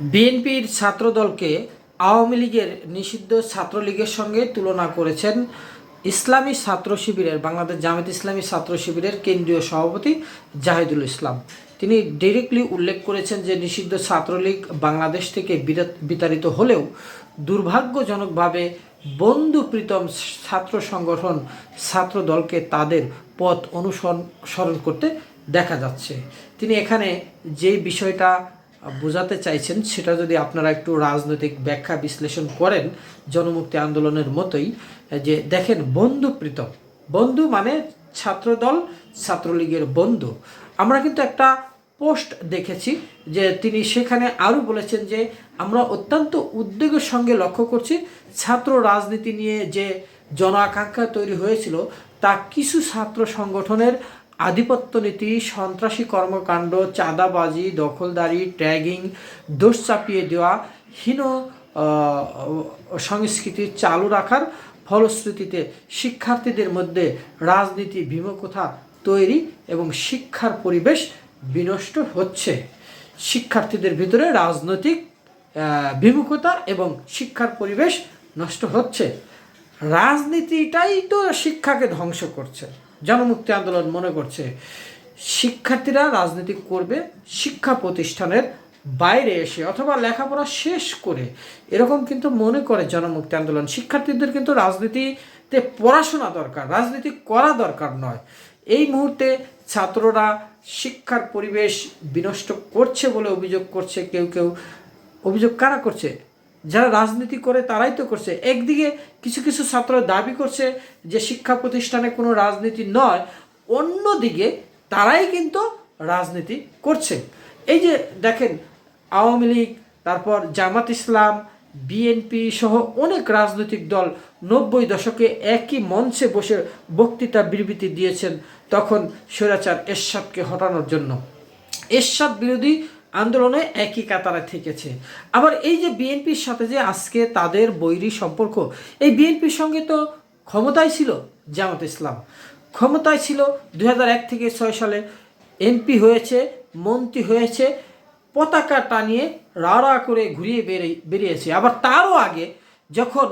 বিএনপির ছাত্রদলকে আওয়ামী লীগের নিষিদ্ধ ছাত্রলীগের সঙ্গে তুলনা করেছেন ইসলামী ছাত্র শিবিরের, বাংলাদেশ জামাত ইসলামী ছাত্র শিবিরের কেন্দ্রীয় সভাপতি জাহিদুল ইসলাম। তিনি ডিরেক্টলি উল্লেখ করেছেন যে নিষিদ্ধ ছাত্রলীগ বাংলাদেশ থেকে বিতাড়িত হলেও দুর্ভাগ্যজনকভাবে বন্ধু প্রীতম ছাত্র সংগঠন ছাত্র দলকে তাদের পথ অনুসরণ করতে দেখা যাচ্ছে। তিনি এখানে যে বিষয়টা বোঝাতে চাইছেন, সেটা যদি আপনারা একটু রাজনৈতিক ব্যাখ্যা বিশ্লেষণ করেন জনমুক্তি আন্দোলনের মতোই যে দেখেন, বন্ধু প্রীতম বন্ধু মানে ছাত্রদল, ছাত্রলীগের বন্ধু। আমরা কিন্তু একটা পোস্ট দেখেছি যে তিনি সেখানে আরও বলেছেন যে আমরা অত্যন্ত উদ্বেগের সঙ্গে লক্ষ্য করছি, ছাত্র রাজনীতি নিয়ে যে জন আকাঙ্ক্ষা তৈরি হয়েছিল, তা কিছু ছাত্র সংগঠনের আধিপত্য নীতি, সন্ত্রাসী কর্মকাণ্ড, চাঁদাবাজি, দখলদারি, ট্যাগিং, দোষ চাপিয়ে দেওয়া, হীন সংস্কৃতি চালু রাখার ফলশ্রুতিতে শিক্ষার্থীদের মধ্যে রাজনীতি বিমুখতা তৈরি এবং শিক্ষার পরিবেশ বিনষ্ট হচ্ছে। শিক্ষার্থীদের ভিতরে রাজনৈতিক বিমুখতা এবং শিক্ষার পরিবেশ নষ্ট হচ্ছে। রাজনীতিটাই তো শিক্ষাকে ধ্বংস করছে। জনমুক্তি আন্দোলন মনে করছে। শিক্ষার্থীরা রাজনীতি করবে শিক্ষা প্রতিষ্ঠানের বাইরে এসে অথবা লেখাপড়া শেষ করে। এরকম কিন্তু মনে করে জনমুক্তি আন্দোলন। শিক্ষার্থীদের কিন্তু রাজনীতিতে পড়াশোনা দরকার, রাজনীতি করা দরকার নয়। এই মুহূর্তে ছাত্ররা শিক্ষার পরিবেশ বিনষ্ট করছে বলে অভিযোগ করছে। কেউ কেউ অভিযোগ কারা করছে? যারা রাজনীতি করে তারাই তো করছে। একদিকে কিছু কিছু ছাত্র দাবি করছে যে শিক্ষা প্রতিষ্ঠানে কোনো রাজনীতি নয়, অন্যদিকে তারাই কিন্তু রাজনীতি করছে। এই যে দেখেন, আওয়ামী লীগ, তারপর জামাত ইসলাম, বিএনপি সহ অনেক রাজনৈতিক দল নব্বই দশকে একই মঞ্চে বসে বক্তৃতা বিবৃতি দিয়েছেন তখন স্বৈরাচার এরশাদকে হটানোর জন্য। এরশাদ বিরোধী আন্দোলনে একই কাতারে থেকেছে। আবার এই যে বিএনপির সাথে যে আজকে তাদের বৈরী সম্পর্ক, এই বিএনপির সঙ্গে তো ক্ষমতায় ছিল জামাত ইসলাম। ক্ষমতায় ছিল দু হাজার এক থেকে ছয় সালে। এমপি হয়েছে, মন্ত্রী হয়েছে, পতাকা টানিয়ে রাড়া করে ঘুরিয়ে বেরিয়ে বেরিয়েছে। আবার তারও আগে যখন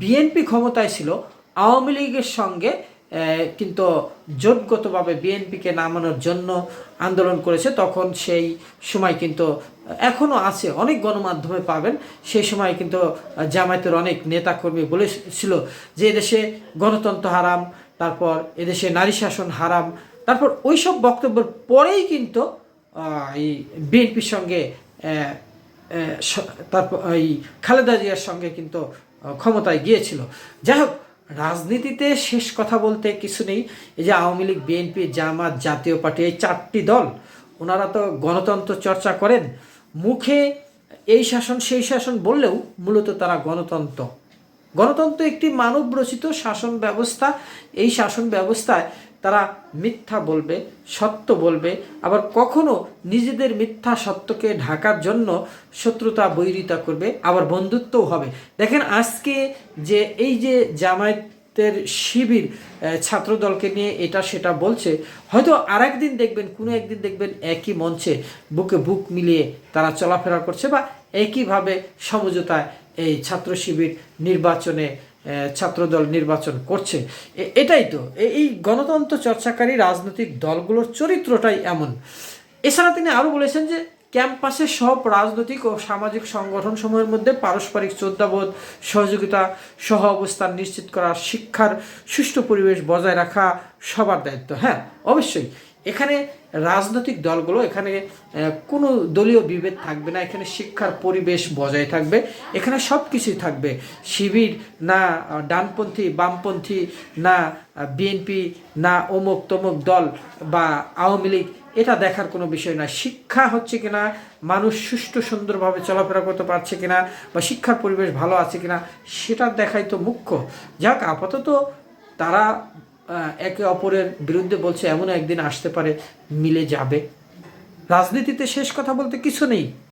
বিএনপি ক্ষমতায় ছিল, আওয়ামী লীগের সঙ্গে কিন্তু জোটগতভাবে বিএনপিকে নামানোর জন্য আন্দোলন করেছে, তখন সেই সময় কিন্তু এখনও আছে, অনেক গণমাধ্যমে পাবেন, সেই সময় কিন্তু জামায়াতের অনেক নেতাকর্মী বলেছিল যে এদেশে গণতন্ত্র হারাম, তারপর এদেশে নারী শাসন হারাম, তারপর ওই সব বক্তব্যের পরেই কিন্তু এই বিএনপির সঙ্গে তারপর এই খালেদা জিয়ার সঙ্গে কিন্তু ক্ষমতায় গিয়েছিল। যাই হোক রাজনীতিতে শেষ কথা বলতে কিছু নেই। এই যে আওয়ামী লীগ, বিএনপি, জামাত জাতীয় পার্টি, এই চারটি দল, ওনারা তো গণতন্ত্র চর্চা করেন। মুখে এই শাসন, সেই শাসন বললেও মূলত তারা গণতন্ত্র। গণতন্ত্র একটি মানব রচিত শাসন ব্যবস্থা। এই শাসন ব্যবস্থায় তারা মিথ্যা বলবে, সত্য বলবে, আবার কখনো নিজেদের মিথ্যা সত্যকে ঢাকার জন্য শত্রুতা বৈরিতা করবে, আবার বন্ধুত্বও হবে। দেখেন আজকে যে এই যে জামায়াতের শিবির ছাত্রদলকে নিয়ে এটা সেটা বলছে, হয়তো আর একদিন দেখবেন, কোনো একদিন দেখবেন একই মঞ্চে বুকে বুক মিলিয়ে তারা চলাফেরা করছে বা একইভাবে সমঝোতায় এই ছাত্র শিবির নির্বাচনে ছাত্রদল নির্বাচন করছে। এটাই তো। এই গণতন্ত্র চর্চাকারী রাজনৈতিক দলগুলোর চরিত্রটাই এমন। এছাড়া তিনি আরও বলেছেন যে, ক্যাম্পাসে সব রাজনৈতিক ও সামাজিক সংগঠন সমূহের মধ্যে পারস্পরিক শ্রদ্ধাবোধ, সহযোগিতা সহ অবস্থান নিশ্চিত করা শিক্ষার সুষ্ঠু পরিবেশ বজায় রাখা সবার দায়িত্ব। হ্যাঁ অবশ্যই। এখানে রাজনৈতিক দলগুলো, এখানে কোনো দলীয় বিভেদ থাকবে না, এখানে শিক্ষার পরিবেশ বজায় থাকবে, এখানে সব কিছুই থাকবে। শিবির না, ডানপন্থী, বামপন্থী, না, বিএনপি, না অমুক তমুক দল বা আওয়ামী লীগ, এটা দেখার কোনো বিষয় না। শিক্ষা হচ্ছে কিনা, মানুষ সুষ্ঠু সুন্দরভাবে চলাফেরা করতে পারছে কিনা বা শিক্ষার পরিবেশ ভালো আছে কিনা, সেটা দেখাই তো মুখ্য। যাক, আপাতত তারা একে অপরের বিরুদ্ধে বলছে এমন একদিন আসতে পারে, মিলে যাবে। রাজনীতিতে শেষ কথা বলতে কিছু নেই।